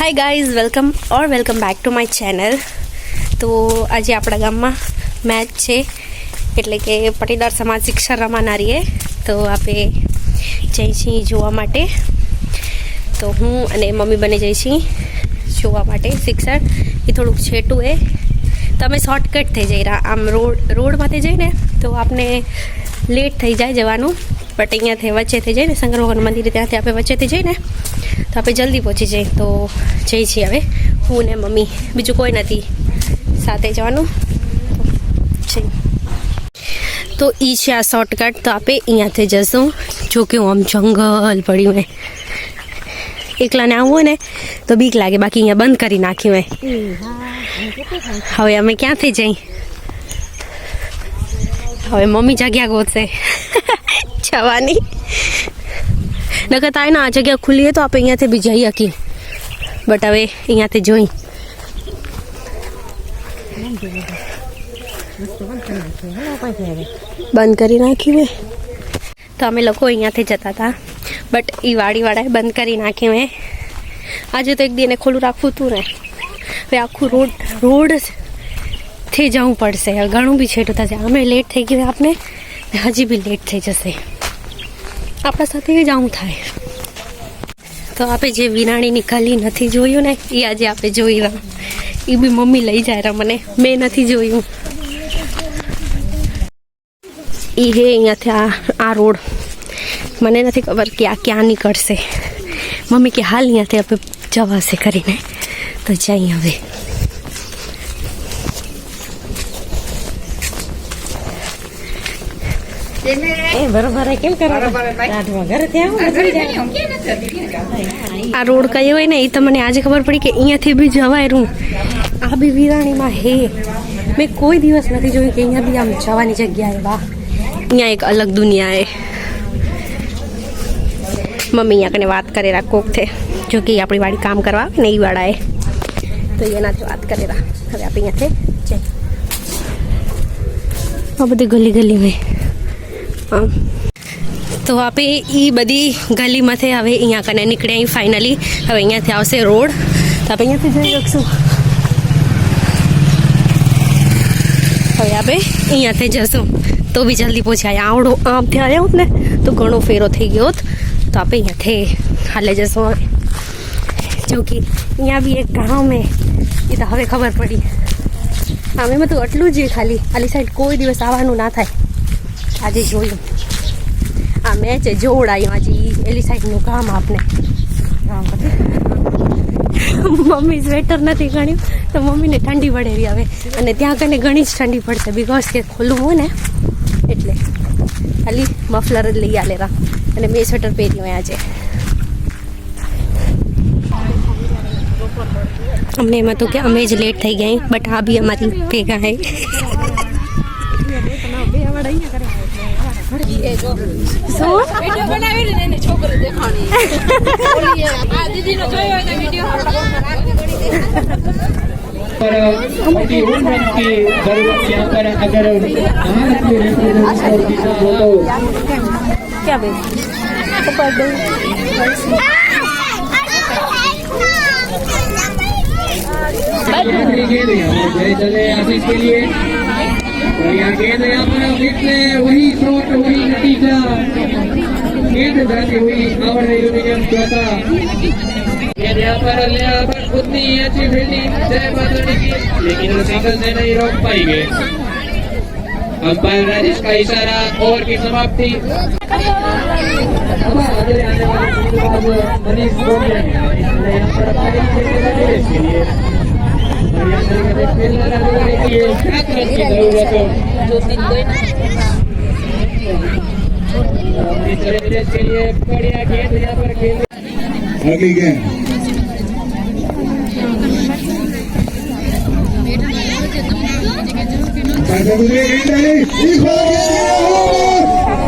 Hi guys welcome or welcome back to my channel તો આજે આપણા ગામમાં મેચ છે. એટલે કે પટીદાર સમાજ શિક્ષા રમાનારીએ તો આપણે જઈ છીએ જોવા માટે. તો હું અને મમ્મી બને જઈ છીએ જોવા માટે. શિક્ષણ એ થોડુંક છેટું એ. તમે શોર્ટકટ થઈ જઈ રહ્યા. આમ રોડ, રોડમાંથી જઈને તો આપને લેટ થઈ જાય જવાનું. બટ અહીંયાથી વચ્ચેથી જઈને શંકર ભગવાન મંદિરે ત્યાંથી આપણે વચ્ચેથી જઈને. તો આપણે જલ્દી પહોંચી જઈએ તો જઈ છીએ હવે. હું ને મમ્મી. બીજું કોઈ નથી. સાથે જવાનું. છે તો એ છે આ શોર્ટકટ તો આપણે અહીંયાથી જશું. જો કે આમ જંગલ પડ્યું હોય. એકલાને આવું હોય ને તો બીક લાગે. બાકી અહીંયા બંધ કરી નાખ્યું હોય. હવે અમે ક્યાંથી જઈ? હવે મમ્મી જગ્યા ગોતશે જવાની નકર તાય ના આ જગ્યા ખુલ્લી હોય તો આપણે અહીંયાથી બી જઈ શકીએ બટ હવે અહીંયાથી જોઈ બંધ કરી નાખ્યું હે તો અમે લોકો અહીંયાથી જતા હતા બટ એ વાડીવાળાએ બંધ કરી નાખ્યું હે આજે તો એક દિને ખુલ્લું રાખવું હતું ને હવે આખું રોડ રોડ થી જવું પડશે હવે ઘણું બી છેટું થશે અમે લેટ થઈ ગયું આપને ને હજી બી લેટ થઈ જશે આપણા સાથે જવું થાય તો આપણે જે વિરાણીની ગલી નથી જોયું ને એ આજે આપણે જોઈ રહ્યા એ બી મમ્મી લઈ જાય રહ્યા મને મેં નથી જોયું એ હે અહીંયાથી આ આ રોડ મને નથી ખબર કે આ ક્યાં નીકળશે મમ્મી કે હાલ અહીંયાથી આપણે જવાશે કરીને તો જઈ હવે આ રોડ કયો હોય ને એ તો મને આજે ખબર પડી કે અહીંયાથી બી જવાય રૂમ આ બી વિરાણીમાં હે મેં કોઈ દિવસ નથી જોયું કે અહીંયા બી આમ જવાની જગ્યાએ વાહ અહીંયા એક અલગ દુનિયા હે મમ્મી અહીંયા કને વાત કરેલા કોક થે જો કે ઈ આપણી વાડી કામ કરવા આવે ને એ વાળાએ તો ઈ એનાથી વાત કરેલા હવે આપણે અહીંયાથી જઈએ આ બધી ગલી ગલી મેં આમ તો આપણે એ બધી ગલીમાંથી હવે અહીંયા કને નીકળ્યા ફાઇનલી હવે અહીંયાથી આવશે રોડ તો આપણે અહીંયાથી જઈ શકશું હવે આપણે અહીંયાથી જશું તો બી જલ્દી પહોંચ્યા આવડો આમથી આવ્યા હોત ને તો ઘણો ફેરો થઈ ગયો હોત તો આપણે અહીંયાથી હાલે જશું હવે જો કે અહીંયા બી એક ગામ હે એ તો હવે ખબર પડી આમે મેં તો આટલું જ ખાલી આલી સાઈડ કોઈ દિવસ આવવાનું ના થાય આજે જોયું. આ મેચ જોવડાયું, આજે એલી સાઈડનું કામ આપને. મમ્મી સ્વેટર નથી ગણ્યું, તો મમ્મીને ઠંડી પડેવી આવે. અને ત્યાં કને ઘણી જ ઠંડી પડશે બિકોઝ કે ખુલ્લું હોય ને, એટલે. ખાલી મફલર જ લઈ આલેરા અને મેં સ્વેટર પહેર્યું હોય આજે. અમને એમાં તો કે અમે જ લેટ થઈ ગયા બટ આ બી અમારી ભેગા હે. શું વિડિયો બનાવી ને એને છોકરી દેખાણી ઓલી આ દીદીનો જોયો હોય તો વિડિયો पर अपनी उम्र की जरूरत यहाँ पर अगर भारत के रिप्रेजेंटेटिव की हो तो क्या बेच पकड़ दो यहाँ की गेंद यहाँ पर जय चले आशीष के लिए અહીંયા કેન્દ્ર આપણા દેશને વહી સ્રોત વહી નતીજા કેન્દ્ર સાથે વહી આવડે યુનિયન દ્વારા केंद्र पर ले पर उतनी अच्छी फील्डिंग जय माधुरी लेकिन वो से नहीं रोक पाएँगे अंपायर राजेश का इशारा ओवर की समाप्ति अगली गेंद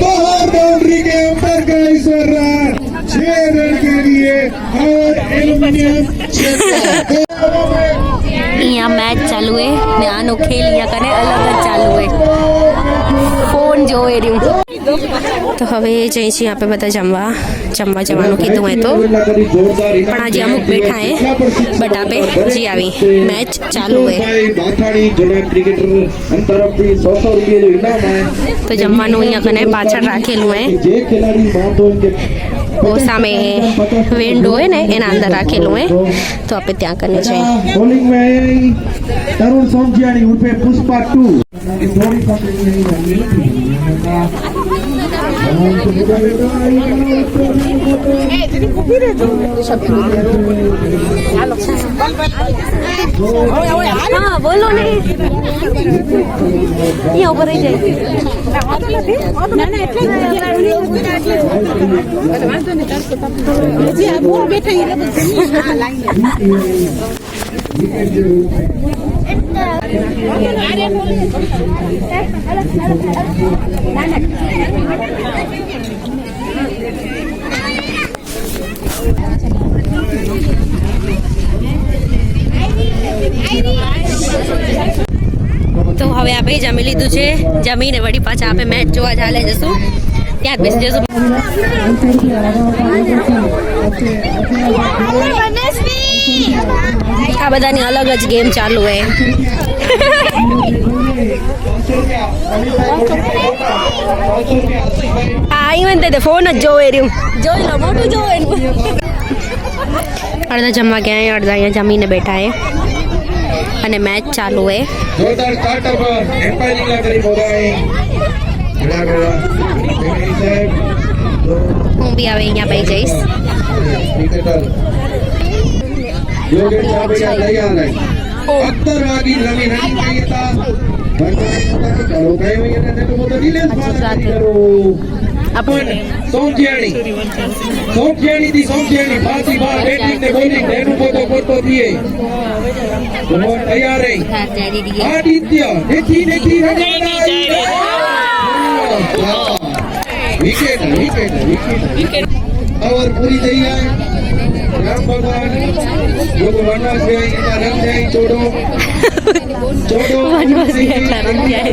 बाहर बाउंड्री के अंदर का इस छह रन के लिए और एल्यूमिनियम અહીંયા મેચ ચાલુ હે ને આનો ખેલ અહીંયા કને અલગ જ ચાલુ હે ફોન જોવે રહ્યું તો હવે જઈ છીએ આપણે બધા જમવા જમવા જવાનું કીધું હોય તો પણ આજે અમુક બેઠા હે, બટ આપે જી આવી. મેચ ચાલુ હે. માથાણી જોડા ક્રિકેટર એમ તરફથી સો સો રૂપિયા ઇનામ હે તો જમવાનું અહીંયા કને પાછળ રાખેલું હે ઓ સામે વિન્ડો હોય ને એના અંદર રાખેલું હે તો આપણે ત્યાં કરીને જઈએ બોલિંગ મે તરુણ સોમજીયાણી ઉર્ફે પુષ્પા 2 બોલો ને અહીંયા ઉપર રહી જાય. તો હવે આપણે જમી લીધું છે. જમીને વળી પાછા આપણે મેચ જોવા ચાલે જશું. ત્યાં બેસી જશું. આ બધાની અલગ જ ગેમ ચાલુ હોય. આ અહીં તે ફોન જ જોવે રહ્યું. જોઈ લો મોટું જોવે અડધા જમવા ગયા અડધા અહીંયા જમીને બેઠા હે. અને મેચ ચાલુ હે હું બી હવે અહીંયા ભાઈ જઈશ ગુજરાતી યોગેશ સાબરિયા તૈયાર है અત્તર વાગી રમી રમી ગઈ હતા ચાલો કઈ હોય એને તો મોટો દિલેશ મારી કરો આપણે સોમજિયાણી સોમજિયાણી થી સોમજિયાણી બાજી બાર બેટિંગ ને બોલિંગ એનું પોતો કરતો દીએ તો તૈયાર રહી. આદિત્ય નથી નથી વિકેટ વિકેટ વિકેટ ઓવર પૂરી થઈ જાય. રામ ભગવાન. લોકો વનવાસ જાય ચોડો ચોડો વનવાસ એટલા રંગ જાય,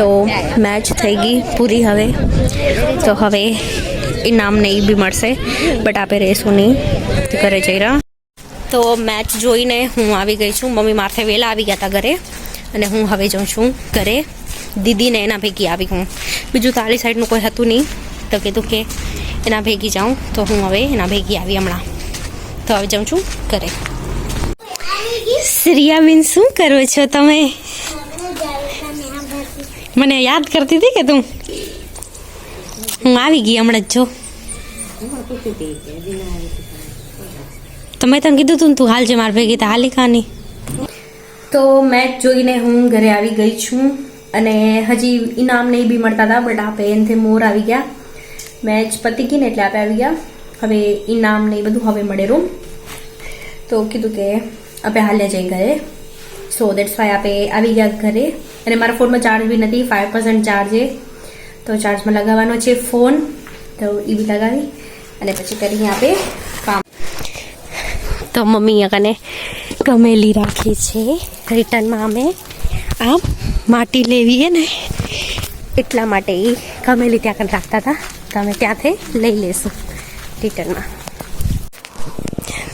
તો મેચ થઈ ગઈ પૂરી હવે. તો હવે ઇનામ નહીં બી મળશે બટ આપે રહેશું નહીં. ઘરે જઈ રહ્યા. તો મેચ જોઈને હું આવી ગઈ છું. મમ્મી મારથે વહેલા આવી ગયા હતા ઘરે. અને હું હવે જાઉં છું ઘરે. દીદીને એના ભેગી આવી હું. બીજું તારી સાઈડનું કોઈ હતું નહીં. તો કીધું કે એના ભેગી જાઉં. તો હું હવે એના ભેગી આવી હમણાં. તો હવે જાઉં છું ઘરે. શ્રિયાબેન શું કરો છો તમે? મને યાદ કરતી હતી કે તું? હું આવી ગઈ હમણાં જ જો. તમે તમે કીધું તું તું હાલ જે માર ભેગી તા હાલી તો મેચ જોઈને હું ઘરે આવી ગઈ છું અને હજી ઇનામ નહીં બી મળતા હતા બટ આપે એનથી મોર આવી ગયા. મેચ પતી ગઈ ને એટલે આપે આવી ગયા. હવે ઇનામ ને એ બધું હવે મળે રૂમ તો કીધું કે આપણે હાલ્યા જઈ ઘરે. સો દેટ્સ વાય આપે આવી ગયા ઘરે. અને મારા ફોનમાં ચાર્જ બી નથી ફાઇવ પર્સન્ટ ચાર્જ છે. તો ચાર્જમાં લગાવવાનો છે ફોન. તો એ બી લગાવી અને પછી કરીએ આપે કામ. તો મમ્મી કને ગમેલી રાખી છે. રિટર્નમાં અમે આ માટી લેવીએ ને એટલા માટે એ ગમેલી ત્યાં કને રાખતા હતા. તો અમે ત્યાંથી લઈ લેશું રિટર્નમાં.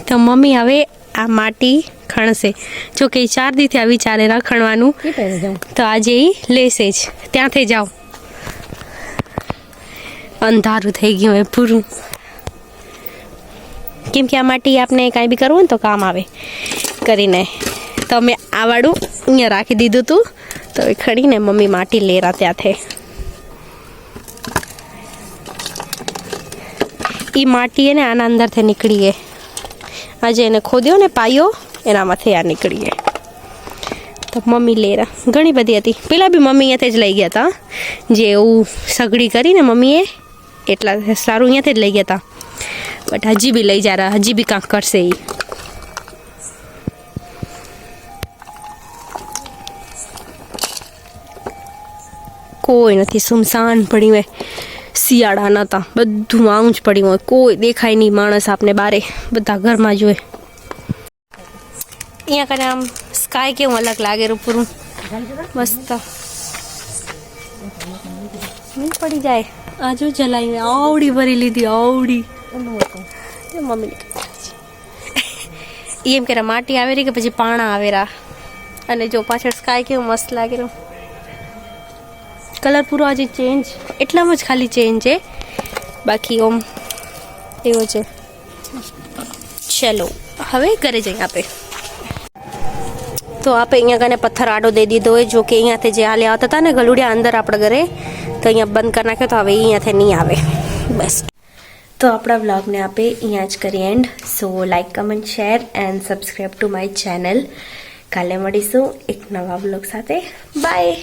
તો મમ્મી હવે આ માટી ખણશે જો કે ચાર દીથી આ વિચારે રખણવાનું તો આજે એ લેશે જ. ત્યાંથી જાઓ. અંધારું થઈ ગયું હવે પૂરું. કેમ કે આ માટી આપણે કાંઈ બી કરવું ને તો કામ આવે કરીને. તો મેં આ વાળું અહીંયા રાખી દીધું હતું તો એ ખડીને મમ્મી માટી લેરા ત્યાંથી એ માટી એને આના અંદરથી નીકળીએ આજે એને ખોદ્યો ને પાયો. એનામાંથી આ નીકળીએ તો તો મમ્મી લેરા ઘણી બધી હતી પેલા બી મમ્મી અહીંયાથી જ લઈ ગયા હતા જે એવું સગડી કરીને મમ્મીએ એટલા સારું અહીંયાથી જ લઈ ગયા હતા બટ હજી બી લઈ જા રહ્યા હજી બી કાંક કરશે એ કોઈ નથી સુમસાન પડ્યું હોય શિયાળા નહોતા બધું આવું જ પડ્યું હોય કોઈ દેખાય નહીં માણસ આપને બારે બધા ઘરમાં જ હોય અહીંયા કને આમ સ્કાય કેવું અલગ લાગે પૂરું મસ્ત નહીં પડી જાય આ જો જલાવી આવડી ભરી લીધી આવડી મમ્મી એમ કે માટી આવેરી કે પછી પાણા આવેરા અને જો પાછળ સ્કાય કેવું મસ્ત લાગેલું કલર પૂરો આજે ચેન્જ એટલામાં જ ખાલી ચેન્જ છે। બાકી ઓમ એવો છે। ચલો હવે ઘરે જઈએ આપે। તો આપણે અહીંયા કને પથ્થર આડો દઈ દીધો હોય, જો કે અહીંયાથી જે હાલે આવતા હતા ને ગલુડિયા અંદર આપણા ઘરે, તો અહીંયા બંધ કરી નાખ્યો તો હવે અહીંયાથી નહીં આવે. બસ. તો આપણા વ્લોગને આપે અહીંયા જ કરીએ end. So like comment, share and subscribe to my channel. કાલે મળીશું એક નવા વ્લોગ સાથે. બાય.